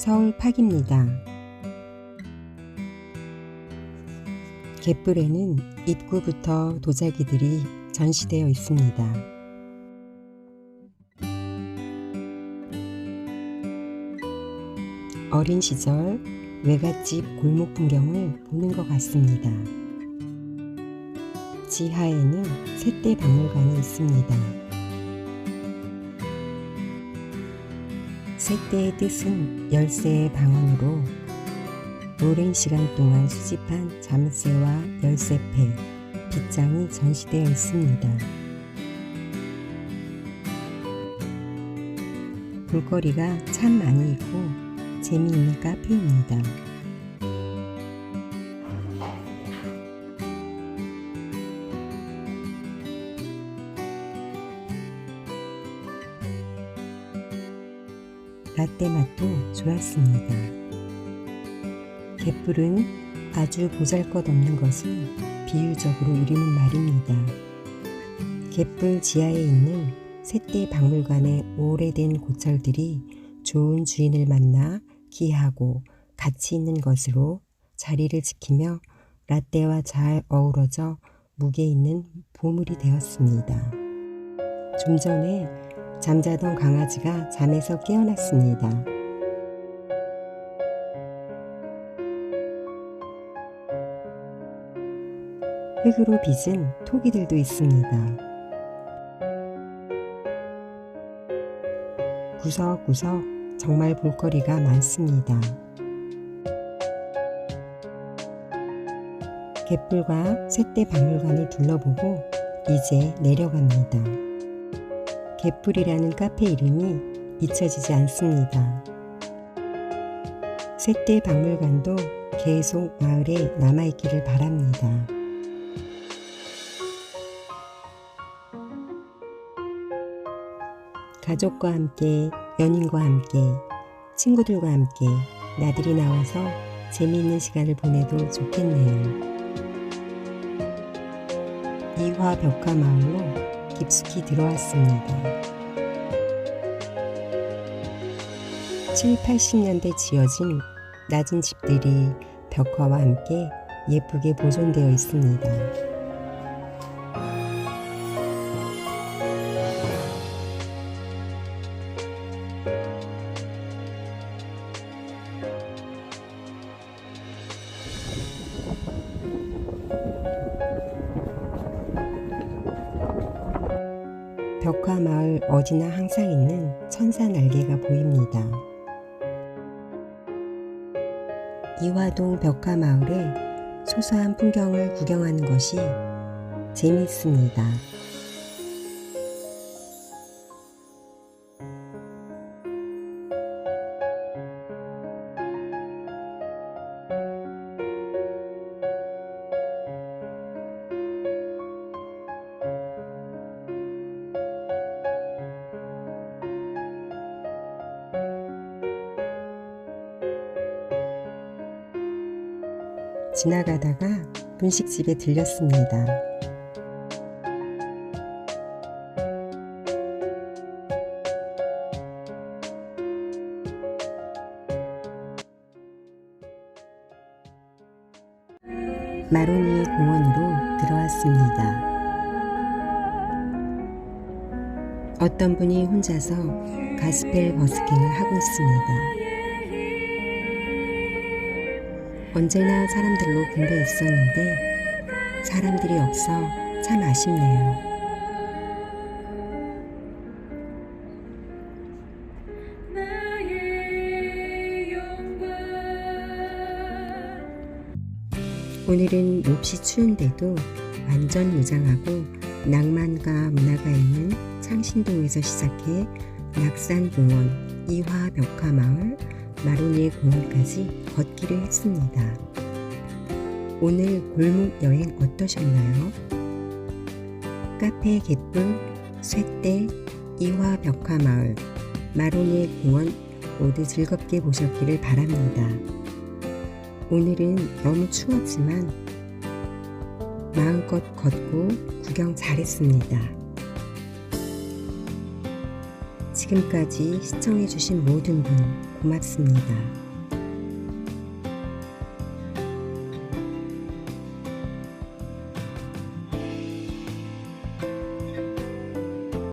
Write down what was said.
서울 파기입니다. 갯불에는 입구부터 도자기들이 전시되어 있습니다. 어린 시절 외갓집 골목 풍경을 보는 것 같습니다. 지하에는 새떼 박물관이 있습니다. 새떼의 뜻은 열쇠의 방언으로 오랜 시간 동안 수집한 자물쇠와 열쇠패, 빗장이 전시되어 있습니다. 볼거리가 참 많이 있고 재미있는 카페입니다. 라떼 맛도 좋았습니다. 갯불은 아주 보잘것없는 것을 비유적으로 이르는 말입니다. 갯불 지하에 있는 새떼 박물관의 오래된 고철들이 좋은 주인을 만나 귀하고 가치 있는 것으로 자리를 지키며 라떼와 잘 어우러져 무게 있는 보물이 되었습니다. 좀 전에 잠자던 강아지가 잠에서 깨어났습니다. 흙으로 빚은 토기들도 있습니다. 구석구석 정말 볼거리가 많습니다. 갯불과 새떼 박물관을 둘러보고 이제 내려갑니다. 갯불이라는 카페 이름이 잊혀지지 않습니다. 새떼 박물관도 계속 마을에 남아있기를 바랍니다. 가족과 함께, 연인과 함께, 친구들과 함께 나들이 나와서 재미있는 시간을 보내도 좋겠네요. 이화 벽화 마을로 깊숙이 들어왔습니다. 7, 80년대 지어진 낮은 집들이 벽화와 함께 예쁘게 보존되어 있습니다. 벽화 마을 어디나 항상 있는 천사 날개가 보입니다. 이화동 벽화 마을의 소소한 풍경을 구경하는 것이 재미있습니다. 지나가다가 분식집에 들렸습니다. 마로니 공원으로 들어왔습니다. 어떤 분이 혼자서 가스펠 버스킹을 하고 있습니다. 언제나 사람들로 붐벼 있었는데 사람들이 없어 참 아쉽네요. 오늘은 몹시 추운데도 완전 무장하고 낭만과 문화가 있는 창신동에서 시작해 낙산공원, 이화벽화마을, 마로니에 공원까지 걷기를 했습니다. 오늘 골목 여행 어떠셨나요? 카페 갯불, 쇠떼, 이화 벽화 마을, 마로니에 공원 모두 즐겁게 보셨기를 바랍니다. 오늘은 너무 추웠지만 마음껏 걷고 구경 잘했습니다. 지금까지 시청해주신 모든 분 고맙습니다.